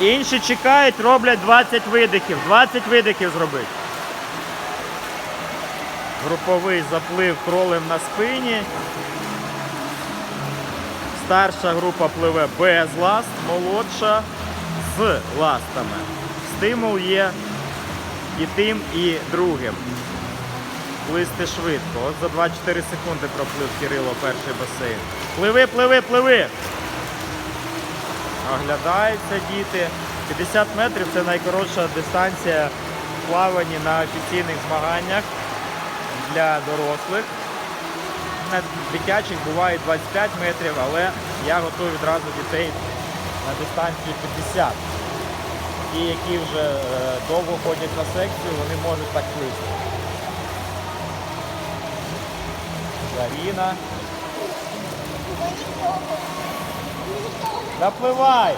Інші чекають, роблять 20 видихів. 20 видихів зробить. Груповий заплив кролем на спині. Старша група пливе без ласт, молодша з ластами. Стимул є і тим, і другим. Плисти швидко. От за 24 секунди проплив Кирило перший басейн. Пливи, пливи, пливи! Оглядаються діти. 50 метрів це найкоротша дистанція в плаванні на офіційних змаганнях для дорослих. На дитячих буває 25 метрів, але я готую відразу дітей на дистанцію 50. Ті, які вже е, довго ходять на секцію, вони можуть так плисти. Заріна. Запливай!